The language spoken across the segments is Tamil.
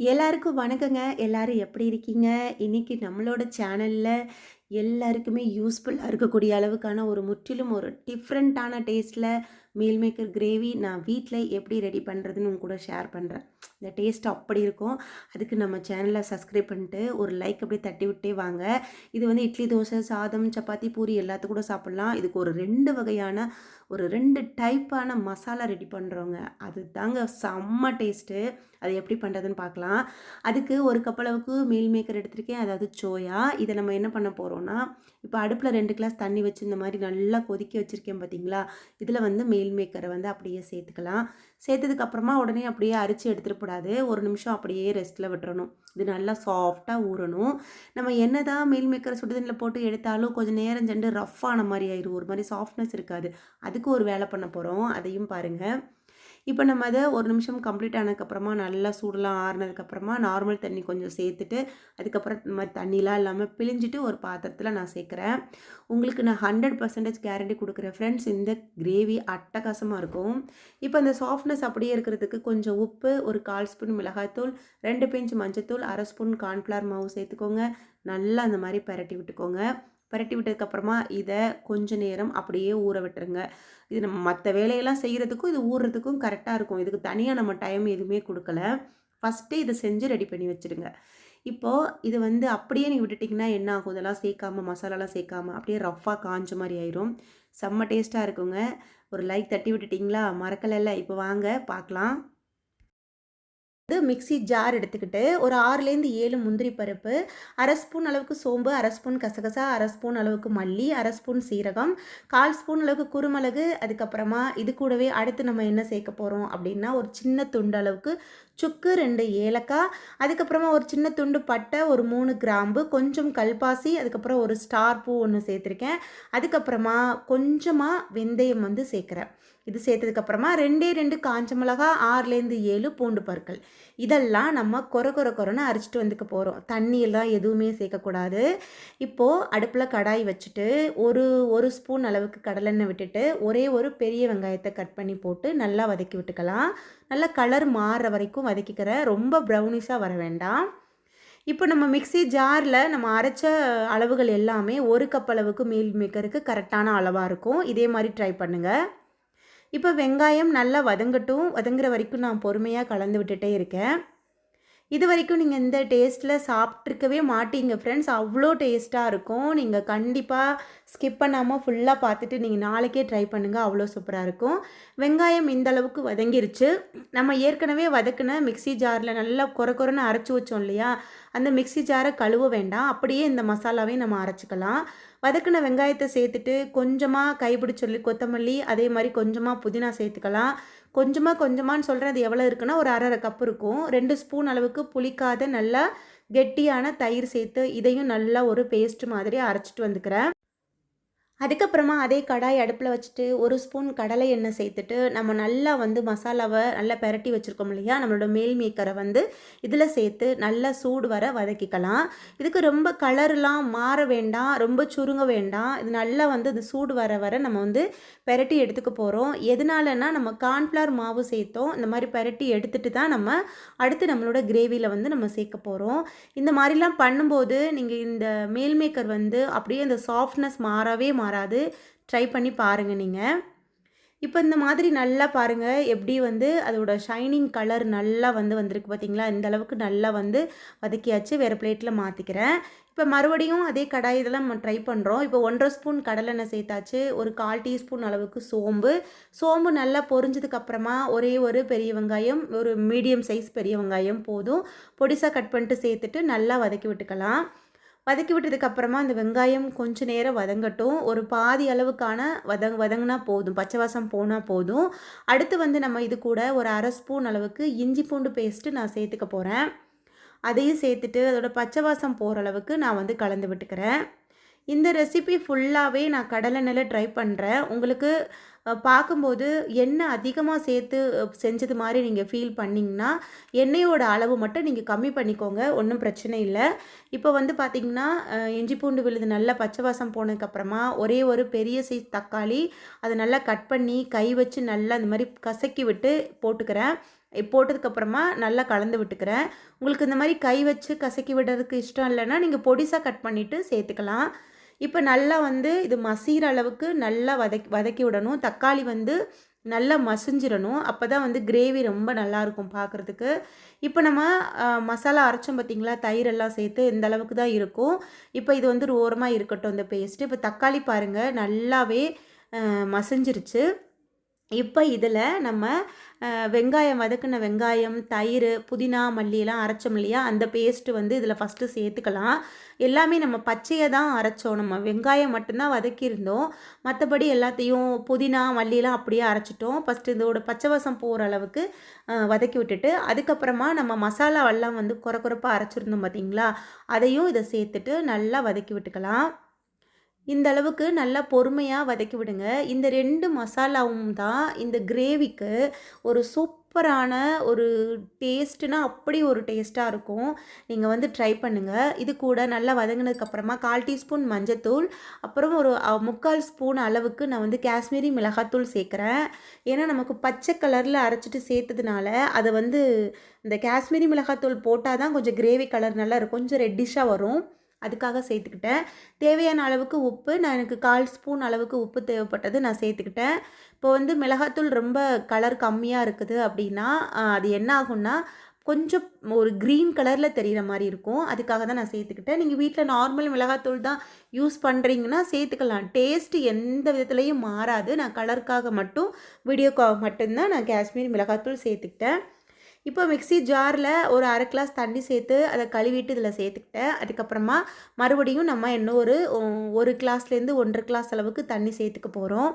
எல்லாருக்கும் வணக்கங்க. எல்லாரும் எப்படி இருக்கீங்க? இன்னைக்கு நம்மளோட சேனலில் எல்லாருக்குமே யூஸ்ஃபுல்லாக இருக்கக்கூடிய அளவுக்கான ஒரு முற்றிலும் ஒரு டிஃப்ரெண்ட்டான டேஸ்ட்டில் மீல் மேக்கர் கிரேவி நான் வீட்டில் எப்படி ரெடி பண்ணுறதுன்னு உங்க கூட ஷேர் பண்ணுறேன். இந்த டேஸ்ட் அப்படி இருக்கும். அதுக்கு நம்ம சேனலை சப்ஸ்கிரைப் பண்ணிட்டு ஒரு லைக் அப்படியே தட்டி விட்டே வாங்க. இது வந்து இட்லி, தோசை, சாதம், சப்பாத்தி, பூரி எல்லாத்து கூட சாப்பிட்லாம் இதுக்கு ஒரு ரெண்டு வகையான ஒரு ரெண்டு டைப்பான மசாலா ரெடி பண்ணுறோங்க. அதுதாங்க செம்ம டேஸ்ட்டு. அது எப்படி பண்ணுறதுன்னு பார்க்கலாம். அதுக்கு ஒரு கப்பளவுக்கு மீல் மேக்கர் எடுத்திருக்கேன். அதாவது சோயா. இதை நம்ம என்ன பண்ண போகிறோம் போகிறோன்னா இப்போ அடுப்பில் ரெண்டு கிளாஸ் தண்ணி வச்சு இந்த மாதிரி நல்லா கொதிக்க வச்சுருக்கேன் பார்த்தீங்களா? இதில் வந்து மீல் மேக்கரை வந்து அப்படியே சேர்த்துக்கலாம். சேர்த்ததுக்கப்புறமா உடனே அப்படியே அரிச்சு எடுத்துறக்கூடாது. 1 நிமிஷம் அப்படியே ரெஸ்ட்டில் விட்டுறணும். இது நல்லா சாஃப்டாக ஊறணும். நம்ம என்னதான் மீல் மேக்கரை சுடு தண்ணில போட்டு எடுத்தாலும் கொஞ்சம் நேரம் சென்று ரஃப்பான மாதிரி மாரி ஆயிரும். ஒரு மாதிரி சாஃப்ட்னஸ் இருக்காது. அதுக்கு ஒரு வேலை பண்ண போகிறோம் அதையும் பாருங்கள் இப்போ நம்ம அதை ஒரு நிமிஷம் கம்ப்ளீட் ஆனதுக்கப்புறமா நல்லா சூடெலாம் ஆறுனதுக்கப்புறமா நார்மல் தண்ணி கொஞ்சம் சேர்த்துட்டு, அதுக்கப்புறம் இந்த மாதிரி தண்ணிலாம் இல்லாமல் பிழிஞ்சிட்டு ஒரு பாத்திரத்தில் நான் சேர்க்குறேன். உங்களுக்கு நான் 100% கேரண்டி கொடுக்குறேன் ஃப்ரெண்ட்ஸ். இந்த கிரேவி அட்டகாசமாக இருக்கும். இப்போ அந்த சாஃப்ட்னஸ் அப்படியே இருக்கிறதுக்கு கொஞ்சம் உப்பு, ஒரு 1/4 ஸ்பூன் மிளகாய்த்தூள், ரெண்டு பிஞ்ச் மஞ்சத்தூள், அரை ஸ்பூன் கார்ன்ஃப்ளவர் மாவு சேர்த்துக்கோங்க. நல்லா அந்த மாதிரி பரட்டி விட்டுக்கோங்க. பெரட்டி விட்டதுக்கப்புறமா இதை கொஞ்ச நேரம் அப்படியே ஊற விட்டுருங்க. இது நம்ம மற்ற வேலையெல்லாம் செய்கிறதுக்கும் இது ஊறுறதுக்கும் கரெக்டாக இருக்கும். இதுக்கு தனியாக நம்ம டைம் எதுவுமே கொடுக்கல ஃபஸ்ட்டு இதை செஞ்சு ரெடி பண்ணி வச்சுடுங்க. இப்போது இது வந்து அப்படியே நீங்கள் விட்டுட்டிங்கன்னா என்ன ஆகும்? இதெல்லாம் சேர்க்காம மசாலாலாம் சேர்க்காம அப்படியே ரஃப்பாக காஞ்ச மாதிரி ஆயிரும். செம்ம டேஸ்ட்டாக இருக்குங்க. ஒரு லைக் தட்டி விட்டுட்டிங்களா மறக்கலல்ல. இப்போ வாங்க பார்க்கலாம். வந்து மிக்ஸி ஜார் எடுத்துக்கிட்டு, ஒரு 6லேருந்து 7 முந்திரி பருப்பு, அரை ஸ்பூன் அளவுக்கு சோம்பு, அரை ஸ்பூன் கசகசா, அரை ஸ்பூன் அளவுக்கு மல்லி, அரை ஸ்பூன் சீரகம், 1/4 ஸ்பூன் அளவுக்கு குருமிளகு, அதுக்கப்புறமா இது கூடவே அடுத்து நம்ம என்ன சேர்க்க போகிறோம் அப்படின்னா, ஒரு சின்ன துண்டு அளவுக்கு சுக்கு, ரெண்டு ஏலக்காய், அதுக்கப்புறமா ஒரு சின்ன துண்டு பட்டை, ஒரு மூணு கிராம்பு, கொஞ்சம் கல்பாசி, அதுக்கப்புறம் ஒரு ஸ்டார் பூ ஒன்று சேர்த்துருக்கேன். அதுக்கப்புறமா கொஞ்சமாக வெந்தயம் வந்து சேர்க்குறேன். இது சேர்த்ததுக்கப்புறமா 2டே 2 காஞ்ச மிளகா, 6லேருந்து 7 பூண்டு பற்கள். இதெல்லாம் நம்ம கொர கொர கொரன்னு அரைச்சிட்டு வந்துக்க போகிறோம் தண்ணியெல்லாம் எதுவுமே சேர்க்கக்கூடாது. இப்போது அடுப்பில் கடாய் வச்சுட்டு, ஒரு ஒரு ஸ்பூன் அளவுக்கு கடலெண்ணெய் விட்டுட்டு, ஒரே ஒரு பெரிய வெங்காயத்தை கட் பண்ணி போட்டு நல்லா வதக்கி விட்டுக்கலாம். நல்லா கலர் மாறுற வரைக்கும் வதக்கிக்கிறேன். ரொம்ப ப்ரௌனிஷாக வர வேண்டாம். இப்போ நம்ம மிக்ஸி ஜாரில் நம்ம அரைச்ச அளவுகள் எல்லாமே ஒரு கப் அளவுக்கு மீல் மேக்கருக்கு கரெக்டான அளவாக இருக்கும். இதே மாதிரி ட்ரை பண்ணுங்கள் இப்போ வெங்காயம் நல்லா வதங்கட்டும். வதங்குற வரைக்கும் நான் பொறுமையாக கலந்து விட்டுட்டே இருக்கேன். இது வரைக்கும் நீங்கள் இந்த டேஸ்ட்டில் சாப்பிட்ருக்கவே மாட்டீங்க ஃப்ரெண்ட்ஸ். அவ்வளோ டேஸ்ட்டாக இருக்கும். நீங்கள் கண்டிப்பாக ஸ்கிப் பண்ணாமல் ஃபுல்லாக பார்த்துட்டு நீங்கள் நாளைக்கே ட்ரை பண்ணுங்கள் அவ்வளோ சூப்பராக இருக்கும். வெங்காயம் இந்த அளவுக்கு வதங்கிருச்சு. நம்ம ஏற்கனவே வதக்குன மிக்ஸி ஜாரில் நல்லா கொர கொரன்னு அரைச்சு வச்சோம் இல்லையா? அந்த மிக்ஸி ஜார கழுவ வேண்டாம். அப்படியே இந்த மசாலாவையும் நம்ம அரைச்சிக்கலாம் வதக்குன வெங்காயத்தை சேர்த்துட்டு, கொஞ்சமாக கைப்பிடி கொத்தமல்லி, அதே மாதிரி கொஞ்சமாக புதினா சேர்த்துக்கலாம். கொஞ்சமாக கொஞ்சமானு சொல்கிறேன் அது எவ்வளோ இருக்குன்னா, ஒரு அரை கப் இருக்கும். ரெண்டு ஸ்பூன் அளவுக்கு புளிக்காத நல்லா கெட்டியான தயிர் சேர்த்து, இதையும் நல்லா ஒரு பேஸ்ட் மாதிரி அரைச்சிட்டு வந்துக்கிறேன். அதுக்கப்புறமா அதே கடாய் அடுப்பில் வச்சுட்டு, ஒரு ஸ்பூன் கடலை எண்ணெய் சேர்த்துட்டு, நம்ம நல்லா வந்து மசாலாவை நல்லா பெரட்டி வச்சுருக்கோம் இல்லையா? நம்மளோட மேல் மேக்கரை வந்து இதில் சேர்த்து நல்லா சூடு வர வதக்கிக்கலாம். இதுக்கு ரொம்ப கலர்லாம் மாற வேண்டாம். ரொம்ப சுருங்க வேண்டாம். இது நல்லா வந்து அது சூடு வர வர நம்ம வந்து பெரட்டி எடுத்துக்க போகிறோம் எதனாலன்னா, நம்ம கார்ன்ஃப்ளவர் மாவு சேர்த்தோம். இந்த மாதிரி பெரட்டி எடுத்துட்டு தான் நம்ம அடுத்து நம்மளோட கிரேவியில் வந்து நம்ம சேர்க்க போகிறோம் இந்த மாதிரிலாம் பண்ணும்போது, நீங்கள் இந்த மேல் மேக்கர் வந்து அப்படியே அந்த சாஃப்ட்னஸ் மாறவே மாறாது. ட்ரை பண்ணி பாருங்கள் நீங்கள் இப்போ இந்த மாதிரி நல்லா பாருங்க. எப்படி வந்து அதோட ஷைனிங் கலர் நல்லா வந்து வந்திருக்கு பார்த்தீங்களா? இந்த அளவுக்கு நல்லா வந்து வதக்கியாச்சு. வேறு பிளேட்டில் மாற்றிக்கிறேன் இப்போ மறுபடியும் அதே கடாய் இதெல்லாம் நம்ம ட்ரை பண்ணுறோம். இப்போ 1 1/2 ஸ்பூன் கடலெண்ணெய் சேர்த்தாச்சு. ஒரு 1/4 டீஸ்பூன் அளவுக்கு சோம்பு. சோம்பு நல்லா பொரிஞ்சதுக்கப்புறமா ஒரே ஒரு பெரிய வெங்காயம், ஒரு மீடியம் சைஸ் பெரிய வெங்காயம் போதும். பொடிசா கட் பண்ணிட்டு சேர்த்துட்டு நல்லா வதக்கி விட்டுக்கலாம். வதக்கி விட்டதுக்கு அப்புறமா இந்த வெங்காயம் கொஞ்ச நேரம் வதங்கட்டும். ஒரு பாதி அளவுக்கான வதங் வதங்கினா போதும். பச்சை வாசம் போனால் போதும். அடுத்து வந்து நம்ம இது கூட ஒரு அரை ஸ்பூன் அளவுக்கு இஞ்சி பூண்டு பேஸ்ட்டு நான் சேர்த்துக்க போகிறேன் அதையும் சேர்த்துட்டு அதோட பச்சை வாசம் போகிற அளவுக்கு நான் வந்து கலந்து விட்டுக்கிறேன். இந்த ரெசிபி ஃபுல்லாகவே நான் கடலெண்ணெய்ல ட்ரை பண்ணுறேன் உங்களுக்கு பார்க்கும்போது எண்ணெய் அதிகமாக சேர்த்து செஞ்சது மாதிரி நீங்கள் ஃபீல் பண்ணிங்கன்னா எண்ணெயோட அளவு மட்டும் நீங்கள் கம்மி பண்ணிக்கோங்க. ஒன்றும் பிரச்சனை இல்லை இப்போ வந்து பார்த்திங்கன்னா இஞ்சி பூண்டு விழுது நல்லா பச்சை வாசம் போனதுக்கப்புறமா, ஒரே ஒரு பெரிய சைஸ் தக்காளி, அதை நல்லா கட் பண்ணி கை வச்சு நல்லா அந்த மாதிரி கசக்கி விட்டு போட்டுக்கிறேன். போட்டதுக்கப்புறமா நல்லா கலந்து விட்டுக்கிறேன் உங்களுக்கு இந்த மாதிரி கை வச்சு கசக்கி விடுறதுக்கு இஷ்டம் இல்லைன்னா நீங்கள் பொடிசாக கட் பண்ணிவிட்டு சேர்த்துக்கலாம் இப்போ நல்லா வந்து இது மசிகிற அளவுக்கு நல்லா வதக்கி வதக்கி விடணும். தக்காளி வந்து நல்லா மசிஞ்சிடணும். அப்போ தான் வந்து கிரேவி ரொம்ப நல்லாயிருக்கும் பார்க்குறதுக்கு இப்போ நம்ம மசாலா அரைச்சோம் பார்த்திங்களா தயிரெல்லாம் சேர்த்து இந்த அளவுக்கு தான் இருக்கும். இப்போ இது வந்து ஓரமாக இருக்கட்டும் இந்த பேஸ்ட்டு இப்போ தக்காளி பாருங்கள் நல்லாவே மசிஞ்சிருச்சு. இப்போ இதில் நம்ம வெங்காயம் வதக்கின வெங்காயம் தயிர் புதினா மல்லியெல்லாம் அரைச்சோம் இல்லையா? அந்த பேஸ்ட்டு வந்து இதில் ஃபஸ்ட்டு சேர்த்துக்கலாம். எல்லாமே நம்ம பச்சையை தான் அரைச்சோம். நம்ம வெங்காயம் மட்டும்தான் வதக்கியிருந்தோம். மற்றபடி எல்லாத்தையும் புதினா மல்லியெல்லாம் அப்படியே அரைச்சிட்டோம். ஃபஸ்ட்டு இதோட பச்சைவசம் போகிற அளவுக்கு வதக்கி விட்டுட்டு அதுக்கப்புறமா நம்ம மசாலாவெல்லாம் வந்து குறை குறைப்பாக அரைச்சிருந்தோம் பார்த்திங்களா அதையும் இதை சேர்த்துட்டு நல்லா வதக்கி விட்டுக்கலாம். இந்த அளவுக்கு நல்லா பொறுமையாக வதக்கி விடுங்க. இந்த ரெண்டு மசாலாவும் தான் இந்த கிரேவிக்கு ஒரு சூப்பரான ஒரு டேஸ்ட்டுனா அப்படி ஒரு டேஸ்ட்டாக இருக்கும். நீங்கள் வந்து ட்ரை பண்ணுங்கள் இது கூட நல்லா வதங்கினதுக்கப்புறமா கால் டீஸ்பூன் மஞ்சத்தூள் அப்புறம் ஒரு முக்கால் ஸ்பூன் அளவுக்கு நான் வந்து காஷ்மீரி மிளகாத்தூள் சேர்க்குறேன். ஏன்னா நமக்கு பச்சை கலரில் அரைச்சிட்டு சேர்த்ததுனால அதை வந்து இந்த காஷ்மீரி மிளகாத்தூள் போட்டால் தான் கொஞ்சம் கிரேவி கலர் நல்லா இருக்கும். கொஞ்சம் ரெட்டிஷாக வரும். அதுக்காக சேர்த்துக்கிட்டேன். தேவையான அளவுக்கு உப்பு நான் எனக்கு கால் ஸ்பூன் அளவுக்கு உப்பு தேவைப்பட்டது நான் சேர்த்துக்கிட்டேன். இப்போ வந்து மிளகாத்தூள் ரொம்ப கலர் கம்மியாக இருக்குது அப்படின்னா அது என்ன ஆகும்னா கொஞ்சம் ஒரு க்ரீன் கலரில் தெரிகிற மாதிரி இருக்கும். அதுக்காக தான் நான் சேர்த்துக்கிட்டேன். நீங்கள் வீட்டில் நார்மல் மிளகாத்தூள் தான் யூஸ் பண்ணுறீங்கன்னா சேர்த்துக்கலாம். டேஸ்ட்டு எந்த விதத்துலேயும் மாறாது. நான் கலருக்காக மட்டும் வீடியோக்காக மட்டும்தான் நான் காஷ்மீர் மிளகாத்தூள் சேர்த்துக்கிட்டேன். இப்போ மிக்சி ஜாரில் ஒரு அரை கிளாஸ் தண்ணி சேர்த்து அதை கழுவிட்டு இதில் சேர்த்துக்கிட்டேன். அதுக்கப்புறமா மறுபடியும் நம்ம இன்னும் ஒரு ஒரு கிளாஸ்லேருந்து ஒன்றரை கிளாஸ் அளவுக்கு தண்ணி சேர்த்துக்க போகிறோம்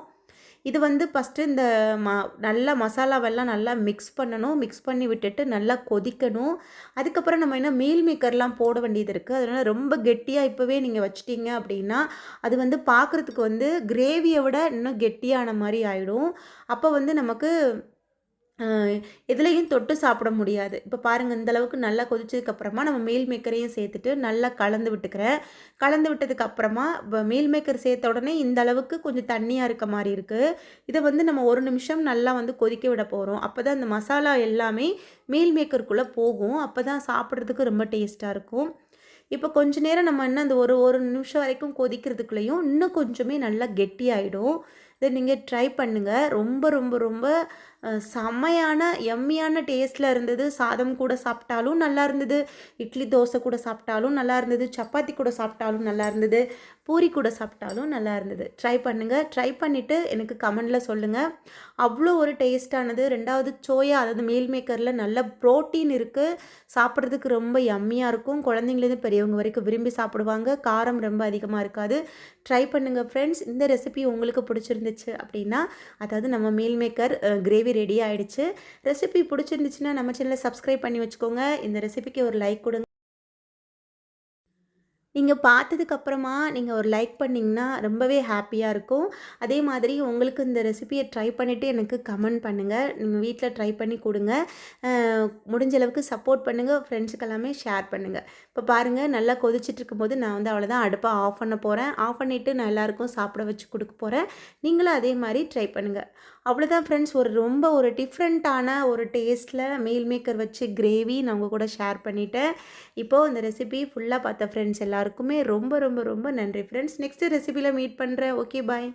இது வந்து ஃபஸ்ட்டு இந்த ம நல்லா மசாலாவெல்லாம் நல்லா மிக்ஸ் பண்ணணும். மிக்ஸ் பண்ணி விட்டுட்டு நல்லா கொதிக்கணும். அதுக்கப்புறம் நம்ம என்ன மீல் மேக்கர்லாம் போட வேண்டியது இருக்குது அதனால் ரொம்ப கெட்டியாக இப்போவே நீங்கள் வச்சிட்டிங்க அப்படின்னா அது வந்து பார்க்குறதுக்கு வந்து கிரேவியை விட இன்னும் கெட்டியான மாதிரி ஆகிடும் அப்போ வந்து நமக்கு எதுலேயும் தொட்டு சாப்பிட முடியாது. இப்போ பாருங்கள் இந்தளவுக்கு நல்லா கொதிச்சதுக்கப்புறமா நம்ம மீல் மேக்கரையும் சேர்த்துட்டு நல்லா கலந்து விட்டுக்கிறேன் கலந்து விட்டதுக்கப்புறமா மீல் மேக்கர் சேர்த்த உடனே இந்த அளவுக்கு கொஞ்சம் தண்ணியாக இருக்க மாதிரி இருக்குது இதை வந்து நம்ம ஒரு நிமிஷம் நல்லா வந்து கொதிக்க விட போகிறோம் அப்போ தான் இந்த மசாலா எல்லாமே மீல் மேக்கருக்குள்ளே போகும். அப்போ தான் சாப்பிட்றதுக்கு ரொம்ப டேஸ்ட்டாக இருக்கும். இப்போ கொஞ்ச நேரம் நம்ம என்ன அந்த ஒரு ஒரு நிமிஷம் வரைக்கும் கொதிக்கிறதுக்குள்ளேயும் இன்னும் கொஞ்சமே நல்லா கெட்டியாயிடும். இதை நீங்கள் ட்ரை பண்ணுங்கள் ரொம்ப ரொம்ப ரொம்ப செம்மையான எம்மியான டேஸ்ட்டில் இருந்தது. சாதம் கூட சாப்பிட்டாலும் நல்லா இருந்தது. இட்லி தோசை கூட சாப்பிட்டாலும் நல்லா இருந்தது. சப்பாத்தி கூட சாப்பிட்டாலும் நல்லா இருந்தது. பூரி கூட சாப்பிட்டாலும் நல்லா இருந்தது. ட்ரை பண்ணுங்கள் ட்ரை பண்ணிவிட்டு எனக்கு கமெண்டில் சொல்லுங்கள் அவ்வளோ ஒரு டேஸ்ட்டானது ரெண்டாவது சோயா அதாவது மீல் மேக்கரில் நல்ல ப்ரோட்டீன் இருக்குது சாப்பிட்றதுக்கு ரொம்ப எம்மியாக இருக்கும். குழந்தைங்களேருந்து பெரியவங்க வரைக்கும் விரும்பி சாப்பிடுவாங்க. காரம் ரொம்ப அதிகமாக இருக்காது. ட்ரை பண்ணுங்கள் ஃப்ரெண்ட்ஸ் இந்த ரெசிபி உங்களுக்கு பிடிச்சிருந்துச்சு அப்படின்னா அதாவது நம்ம meal maker gravy recipe ready ஆகிடுச்சு ரெசிபி பிடிச்சிருந்துச்சுன்னா நம்ம சேனலை சப்ஸ்கிரைப் பண்ணி வச்சுக்கோங்க. இந்த ரெசிபிக்கு ஒரு லைக் கொடுங்க. நீங்கள் பார்த்ததுக்கப்புறமா நீங்கள் ஒரு லைக் பண்ணிங்கன்னா ரொம்பவே ஹாப்பியாக இருக்கும். அதே மாதிரி உங்களுக்கு இந்த ரெசிபியை ட்ரை பண்ணிவிட்டு எனக்கு கமெண்ட் பண்ணுங்கள் நீங்கள் வீட்டில் ட்ரை பண்ணி கொடுங்க. முடிஞ்ச அளவுக்கு சப்போர்ட் பண்ணுங்கள் ஃப்ரெண்ட்ஸுக்கு எல்லாமே ஷேர் பண்ணுங்கள் இப்போ பாருங்கள் நல்லா கொதிச்சுட்டு இருக்கும்போது நான் வந்து அவ்வளோதான் அடுப்பை ஆஃப் பண்ண போகிறேன் ஆஃப் பண்ணிவிட்டு நான் எல்லாேருக்கும் சாப்பிட வச்சு கொடுக்க போகிறேன் நீங்களும் அதே மாதிரி ட்ரை பண்ணுங்கள் அவ்வளோதான் ஃப்ரெண்ட்ஸ் ஒரு ரொம்ப ஒரு டிஃப்ரெண்ட்டான ஒரு டேஸ்ட்டில் மீல் மேக்கர் வச்சு கிரேவி நான் உங்கள் கூட ஷேர் பண்ணிவிட்டேன் இப்போது இந்த ரெசிபி ஃபுல்லாக பார்த்த ஃப்ரெண்ட்ஸ் எல்லாம் எல்லாருக்குமே ரொம்ப ரொம்ப ரொம்ப நன்றி ஃப்ரெண்ட்ஸ் நெக்ஸ்ட் ரெசிபியில் மீட் பண்ணுறேன் ஓகே பாய்